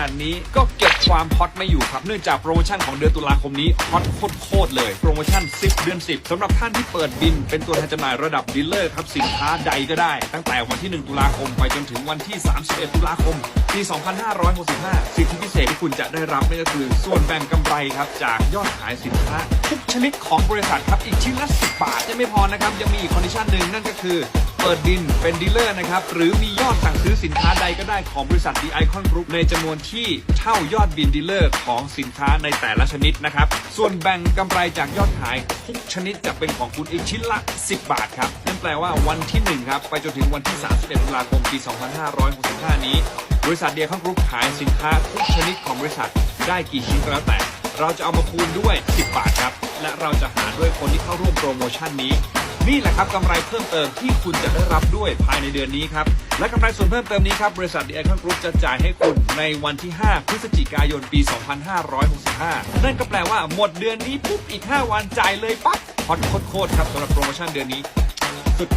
นาดนี้ก็เก็บความฮอตไม่อยู่ครับ เนื่องจากโปรโมชั่นของเดือนตุลาคมนี้ฮอตโคตรๆเลย โปรโมชั่น 10 เดือน 10สำหรับท่านที่เปิดบิน เป็นตัวแทนจำหน่ายระดับดีลเลอร์ครับสินค้าใดก็ได้ ตั้งแต่วันที่ 1 ตุลาคมไปจนถึงวันที่ 31 ตุลาคมปี 2565 สิทธิพิเศษที่คุณจะได้รับนั่นก็คือ ส่วนแบ่งกำไรครับจากยอดขายสินค้าทุกชนิดของบริษัทครับอีกชิ้นละ10บาทยังไม่พอนะครับยังมีอีกคอนดิชันหนึ่งนั่นก็คือ เปิดบินเป็นดีลเลอร์นะครับ หรือมียอดสั่งซื้อสินค้าใดก็ได้ของบริษัท The Icon Group ในจำนวนที่เท่ายอดบินดีลเลอร์ของสินค้าในแต่ละชนิดนะครับ ส่วนแบ่งกำไรจากยอดขายทุกชนิดจะเป็นของคุณอีกชิ้นละ 10 บาทครับ นั่นแปลว่าวันที่ 1 ครับ ไปจนถึงวันที่ 31ตุลาคมปี 2565 นี้ บริษัทเดียคอนกรุ๊ปขายสินค้าทุกชนิดของบริษัทได้กี่ชิ้นก็แล้วแต่ เราจะเอามาคูณด้วย 10 บาทครับ และเราจะหารด้วยคนที่เข้าร่วมโปรโมชั่นนี้ นี่แหละครับกำไรเพิ่มเติมที่คุณจะได้รับด้วยภายในเดือนนี้ครับ และกำไรส่วนเพิ่มเติมนี้ครับบริษัท The Icon Group จะจ่ายให้คุณในวันที่ 5 พฤศจิกายนปี 2565 นั่นก็แปลว่าหมดเดือนนี้ปุ๊บอีก 5 วันจ่ายเลยปั๊บฮอตโคตรครับสำหรับโปรโมชั่นเดือนนี้สุด